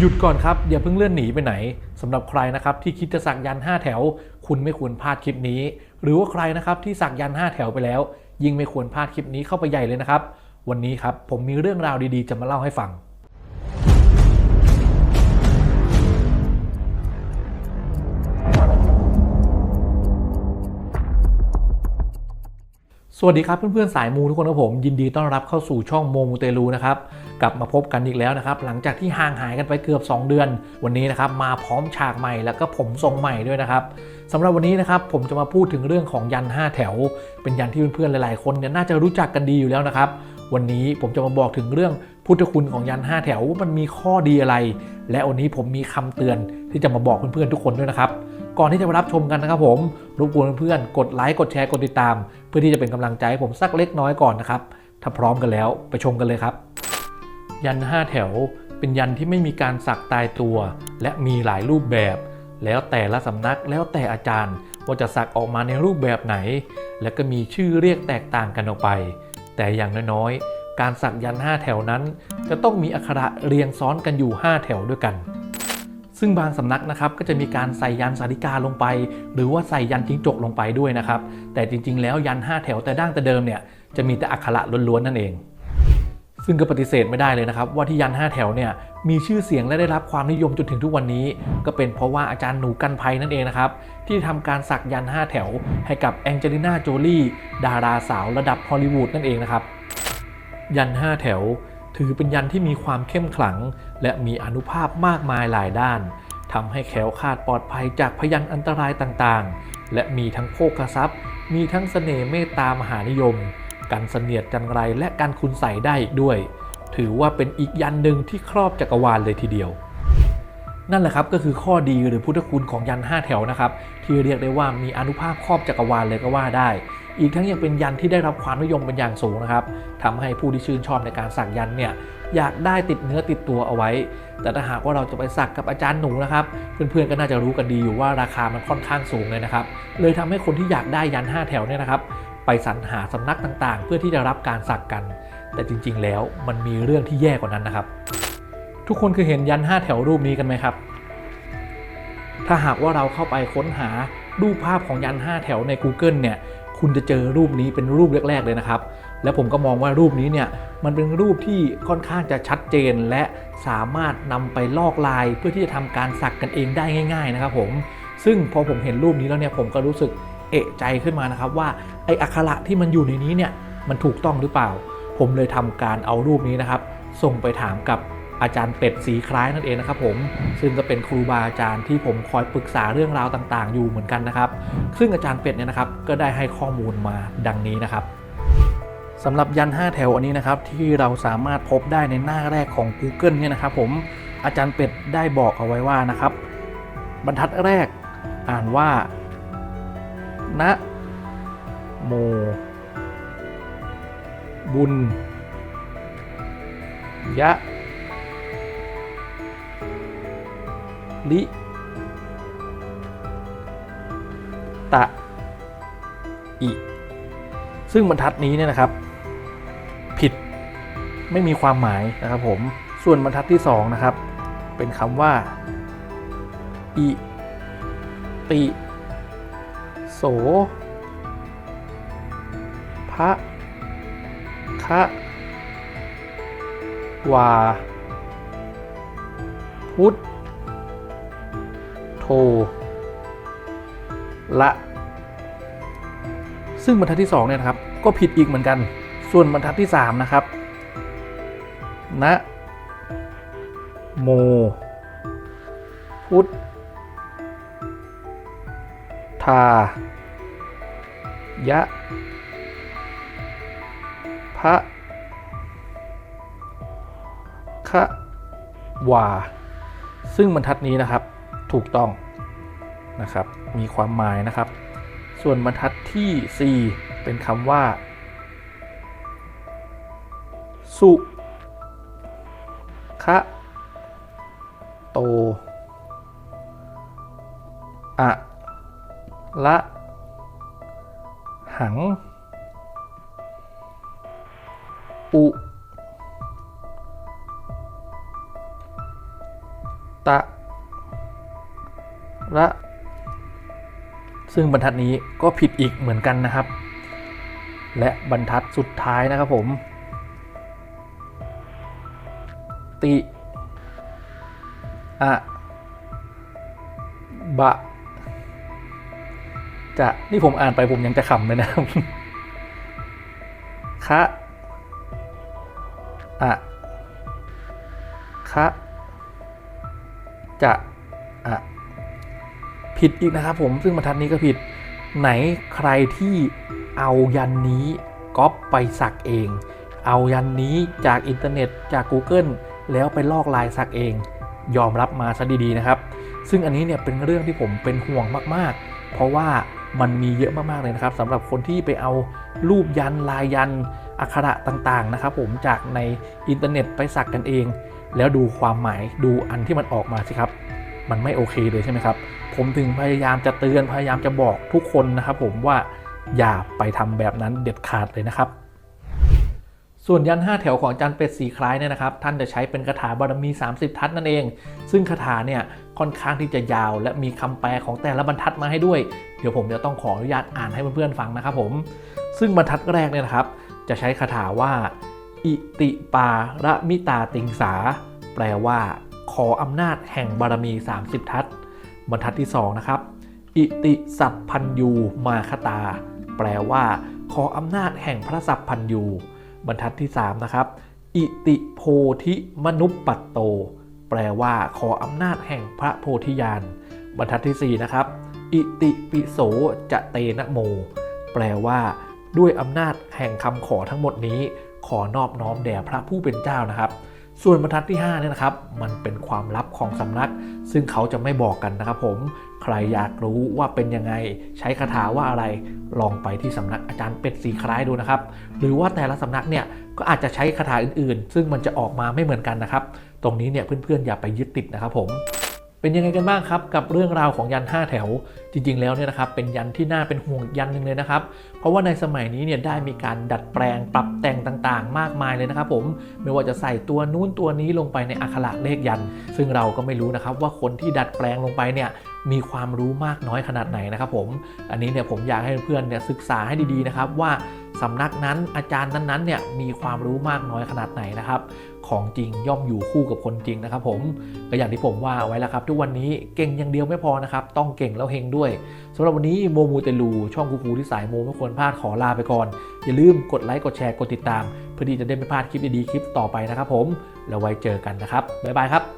หยุดก่อนครับอย่าเพิ่งเลื่อนหนีไปไหนสำหรับใครนะครับที่คิดจะสักยันต์5แถว คุณไม่ควรพลาดคลิปนี้ หรือว่าใครนะครับที่สักยันต์5แถวไปแล้ว ยิ่งไม่ควรพลาดคลิปนี้เข้าไปใหญ่เลยนะครับ วันนี้ครับผมมีเรื่องราวดีๆ จะมาเล่าให้ฟัง สวัสดีครับเพื่อนๆสายมูทุกคนครับผมยินดีต้อนรับเข้าสู่ช่องโมมูเตลูนะครับกลับมาพบกันอีกแล้วนะครับ หลังจากที่ห่างหายกันไปเกือบ 2 เดือน วันนี้นะครับมาพร้อมฉากใหม่แล้วก็ผมทรงใหม่ด้วยนะครับสำหรับวันนี้นะครับผมจะมาพูดถึงเรื่องของยัน 5 แถว เป็นยันที่เพื่อนๆหลายๆคนเนี่ยน่าจะรู้จักกันดีอยู่แล้วนะครับ วันนี้ผมจะมาบอกถึงเรื่องพุทธคุณของยัน 5 แถวว่ามันมีข้อดีอะไร และวันนี้ผมมีคำเตือนที่จะมาบอกเพื่อนๆทุกคนด้วยนะครับ ก่อนที่จะมารับชมกันนะครับผมรบกวนเพื่อนๆกดไลค์กดแชร์กดติดตาม เพื่อที่จะเป็นกำลังใจให้ผมสักเล็กน้อยก่อนนะครับถ้าพร้อมกันแล้วไปชมกันเลยครับ ยัน 5 แถว เป็นยันที่ไม่มีการสักตายตัว และมีหลายรูปแบบ แล้วแต่ละสำนักแล้วแต่อาจารย์ว่าจะสักออกมาในรูปแบบไหน และก็มีชื่อเรียกแตกต่างกันออกไป แต่อย่างน้อยๆ การสักยัน 5 แถวนั้น จะต้องมีอักขระเรียงซ้อนกันอยู่ 5 แถวด้วยกัน ซึ่งบางสำนักนะครับก็จะมีการใส่ยันสาริกาลงไป หรือว่าใส่ยันจิ้งจกลงไปด้วยนะครับ แต่จริง ๆ แล้วยัน 5 แถวแต่ดั้งแต่เดิมเนี่ยจะมีแต่อักขระล้วนๆนั่นเอง ซึ่งก็ปฏิเสธไม่ได้เลยนะครับ ว่าที่ยัน 5 แถวเนี่ยมีชื่อเสียงและได้รับความนิยมจนถึงทุกวันนี้ ก็เป็นเพราะว่าอาจารย์หนูกันภัยนั่นเองนะครับ ที่ทำการสักยัน 5 แถว ให้กับแองเจลิน่าโจลี่ดาราสาวระดับฮอลลีวูดนั่นเองนะครับยัน 5 แถว ถือเป็นยันที่มีความเข้มขลัง และมีอนุภาพมากมายหลายด้านทำให้แขวขาดปลอดภัยจากพยันอันตรายต่างๆ และมีทั้งโภคทรัพย์ มีทั้งเสน่ห์เมตตามหานิยม กันเสนียดจันไรและการคุณใส่ได้อีกด้วย ถือว่าเป็นอีกยันหนึ่งที่ครอบจักรวาลเลยทีเดียว นั่นแหละครับก็คือข้อดีหรือพุทธคุณของยัน 5 แถวนะครับ ที่เรียกได้ว่ามีอนุภาพครอบจักรวาลเลยก็ว่าได้ อีกทั้งยังเป็นยันที่ได้รับความนิยมเป็นอย่างสูงนะครับทำให้ผู้ที่ชื่นชอบในการสักยันเนี่ยอยากได้ติดเนื้อติดตัวเอาไว้ แต่ถ้าหากว่าเราจะไปสักกับอาจารย์หนูนะครับ เพื่อนๆก็น่าจะรู้กันดีอยู่ว่าราคามันค่อนข้างสูงเลยนะครับ เลยทำให้คนที่อยากได้ยัน 5 แถวเนี่ยนะครับ ไปสรรหาสำนักต่างๆ เพื่อที่จะรับการสักกัน แต่จริงๆ แล้วมันมีเรื่องที่แย่กว่านั้นนะครับ ทุกคนเคยเห็นยัน 5 แถวรูปนี้กันไหมครับ ถ้าหากว่าเราเข้าไปค้นหารูปภาพของยัน 5 แถวใน Google เนี่ย คุณจะเจอรูปนี้เป็นรูปแรกๆเลยนะครับ แล้วผมก็มองว่ารูปนี้เนี่ยมันเป็นรูปที่ค่อนข้างจะชัดเจน และสามารถนำไปลอกลายเพื่อที่จะทำการสักกันเองได้ง่าย ๆ นะครับ ผม ซึ่งพอผมเห็นรูปนี้แล้วเนี่ยผมก็รู้สึกเอะใจขึ้นมานะครับว่าไออักขระที่มันอยู่ในนี้เนี่ยมันถูกต้องหรือเปล่า ผมเลยทำการเอารูปนี้นะครับ ส่งไปถามกับ อาจารย์เป็ดสีคล้ายนั่นเองนะครับผมซึ่งก็เป็นครูบาอาจารย์ที่ผมคอยปรึกษาเรื่องราวต่างๆ อยู่เหมือนกันนะครับ ซึ่งอาจารย์เป็ดเนี่ยนะครับก็ได้ให้ข้อมูลมาดังนี้นะครับสำหรับยัน 5 แถวอันนี้นะครับที่เราสามารถพบได้ในหน้าแรกของ Google เนี่ยนะครับผมอาจารย์เป็ดได้บอกเอาไว้ว่านะครับ บรรทัดแรกอ่านว่านะโม บุญ ยะ ลิตะอิซึ่งบรรทัดนี้เนี่ยนะครับ ผิดไม่มีความหมายนะครับผมส่วนบรรทัดที่สองนะครับ เป็นคำว่าอิติโสพระคะวา พุทธ โท ละ ซึ่งบรรทัดที่ 2 เนี่ยนะครับ ก็ผิดอีกเหมือนกัน ส่วนบรรทัดที่ 3 นะครับนะโม พุทธายะพระคะวา ซึ่งบรรทัดนี้นะครับถูกต้อง นะครับ มีความหมายนะครับ ส่วนบรรทัดที่ 4 เป็นคำว่า สุคะโตอะละหังอุตะระ ซึ่งบรรทัดนี้ก็ผิดอีกเหมือนกันนะครับ และบรรทัดสุดท้ายนะครับผม ติอะบะ จะ นี่ผมอ่านไปผมยังจะขำเลยนะครับคะอะคะจะอะ ผิดอีกนะครับผมซึ่งบรรทัดนี้ก็ผิดไหนใครที่เอายันนี้ก๊อปไปสักเอง เอายันนี้จากอินเทอร์เน็ตจาก Google แล้วไปลอกลายสักเอง ยอมรับมาซะดีๆนะครับ ซึ่งอันนี้เนี่ยเป็นเรื่องที่ผมเป็นห่วงมากๆ เพราะว่ามันมีเยอะมากๆเลยนะครับสำหรับคนที่ไปเอารูปยันลายยันอักขระต่างๆนะครับผมจากในอินเทอร์เน็ตไปสักกันเอง แล้วดูความหมายดูอันที่มันออกมาสิครับ มันไม่โอเคเลยใช่ไหมครับ ผมถึงพยายามจะเตือนพยายามจะบอกทุกคนนะครับผมว่าอย่าไปทำแบบนั้นเด็ดขาดเลยนะครับ ส่วนยัน 5 แถวของจารย์เป็ดสีคล้ายเนี่ยนะครับ ท่านจะใช้เป็นคาถาบารมี 30 ทัศนั่นเอง ซึ่งคาถาเนี่ยค่อนข้างที่จะยาว และมีคำแปลของแต่ละบรรทัดมาให้ด้วย เดี๋ยวผมจะต้องขออนุญาตอ่านให้เพื่อนๆฟังนะครับผม ซึ่งบรรทัดแรกเนี่ยนะครับ จะใช้คาถาว่า อิติปาระมิตาติงสา แปลว่า ขออำนาจแห่งบารมี 30 ทัศบรรทัดที่ 2 นะครับ อิติสัพพันยูมาคตา แปลว่า ขออำนาจแห่งพระสัพพันยูบรรทัดที่ 3 นะครับ อิติโพธิมนุปปัตโต แปลว่า ขออำนาจแห่งพระโพธิญาณบรรทัดที่ 4 นะครับ อิติปิโสจะเตนะโม แปลว่า ด้วยอำนาจแห่งคำขอทั้งหมดนี้ ขอนอบน้อมแด่พระผู้เป็นเจ้านะครับ ส่วนบรรทัดที่5เนี่ยนะครับมันเป็นความลับของสำนัก ซึ่งเขาจะไม่บอกกันนะครับผมใครอยากรู้ว่าเป็นยังไงใช้คาถาว่าอะไรลองไปที่สำนักอาจารย์เป็ดสีคล้ายดูนะครับ หรือว่าแต่ละสำนักเนี่ยก็อาจจะใช้คาถาอื่นๆ ซึ่งมันจะออกมาไม่เหมือนกันนะครับ ตรงนี้เนี่ยเพื่อนๆอย่าไปยึดติดนะครับผม เป็นยังไงกันบ้างครับกับเรื่องราวของยัน 5 แถว จริง ๆ แล้วเนี่ยนะครับเป็นยันที่น่าเป็นห่วงยันหนึ่งเลยนะครับ เพราะว่าในสมัยนี้เนี่ยได้มีการดัดแปลงปรับแต่งต่างๆ มากมายเลยนะครับผมไม่ว่าจะใส่ตัวนู้นตัวนี้ลงไปในอักขระเลขยัน ซึ่งเราก็ไม่รู้นะครับว่าคนที่ดัดแปลงลงไปเนี่ยมีความรู้มากน้อยขนาดไหนนะครับผม อันนี้เนี่ยผมอยากให้เพื่อนๆเนี่ยศึกษาให้ดีๆนะครับว่า สำนักนั้นอาจารย์นั้นๆเนี่ยมีความรู้มากน้อยขนาดไหนนะครับ ของจริงย่อมอยู่คู่กับคนจริงนะครับ ผมก็อย่างที่ผมว่าไว้แล้วครับ ทุกวันนี้เก่งอย่างเดียวไม่พอนะครับ ต้องเก่งแล้วเฮงด้วยสำหรับวันนี้โมมูเตลูช่องคูคูที่สายโมไม่ควรพลาดขอลาไปก่อน อย่าลืมกดไลค์กดแชร์กดติดตาม เพื่อที่จะได้ไม่พลาดคลิปดีๆคลิปต่อไปนะครับ ผมแล้วไว้เจอกันนะครับบ๊ายบายครับ